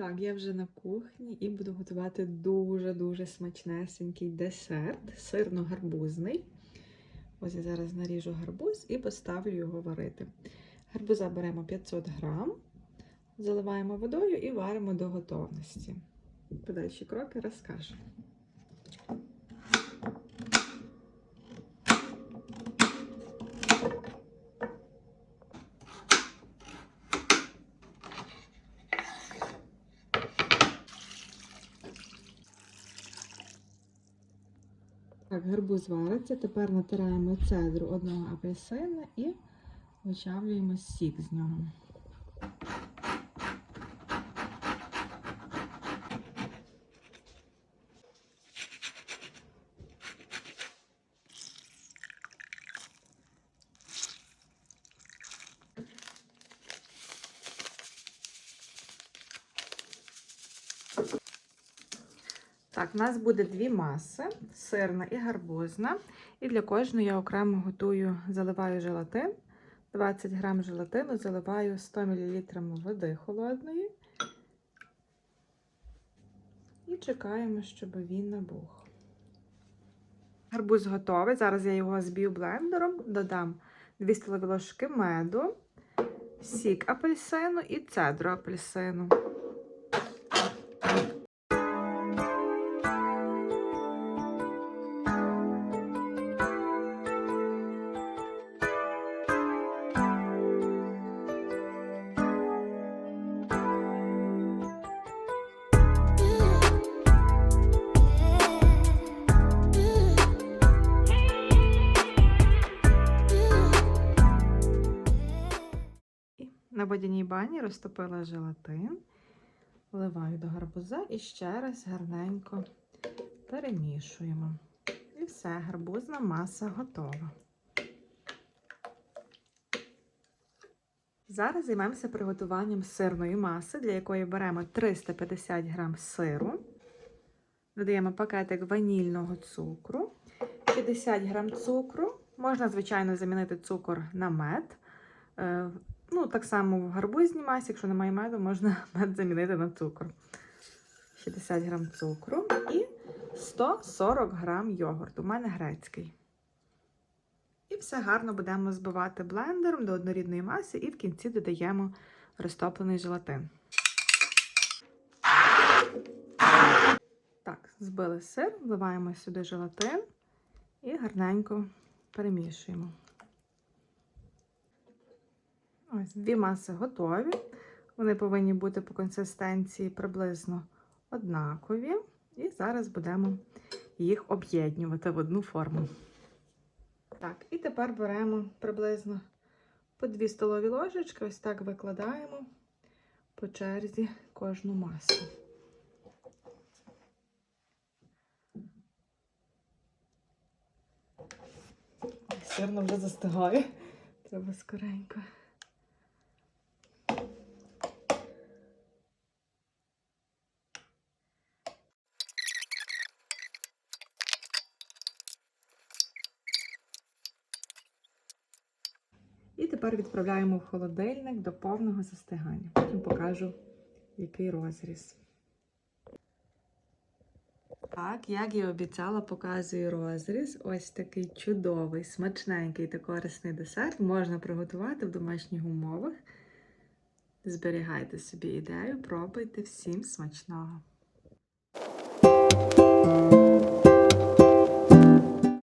Так, я вже на кухні і буду готувати дуже-дуже смачнесенький десерт, сирно-гарбузний. Ось я зараз наріжу гарбуз і поставлю його варити. Гарбуза беремо 500 грам, заливаємо водою і варимо до готовності. Подальші кроки розкажу. Так, гарбуз вариться. Тепер натираємо цедру одного апельсина і вичавлюємо сік з нього. Так, у нас буде дві маси: сирна і гарбузна. І для кожної я окремо готую, заливаю желатин. 20 грам желатину заливаю 100 мл води холодної. І чекаємо, щоб він набух. Гарбуз готовий. Зараз я його зб'ю блендером, додам 2 столові ложки меду, сік апельсину і цедру апельсину. На водяній бані розтопила желатин, вливаю до гарбуза і ще раз гарненько перемішуємо. І все, гарбузна маса готова. Зараз займемося приготуванням сирної маси, для якої беремо 350 г сиру, додаємо пакетик ванільного цукру, 50 г цукру. Можна, звичайно, замінити цукор на мед. Ну, так само в гарбузній масі, якщо немає меду, можна мед замінити на цукор. 60 грам цукру і 140 грам йогурту. У мене грецький. І все гарно будемо збивати блендером до однорідної маси, і в кінці додаємо розтоплений желатин. Так, збили сир, вливаємо сюди желатин і гарненько перемішуємо. Ось дві маси готові. Вони повинні бути по консистенції приблизно однакові. І зараз будемо їх об'єднувати в одну форму. Так, і тепер беремо приблизно по 2 столові ложечки, ось так викладаємо по черзі кожну масу. Сирно вже застигає. Треба скоренько. І тепер відправляємо в холодильник до повного застигання. Потім покажу, який розріз. Так, як я обіцяла, показую розріз. Ось такий чудовий, смачненький та корисний десерт можна приготувати в домашніх умовах. Зберігайте собі ідею, пробуйте всім смачного!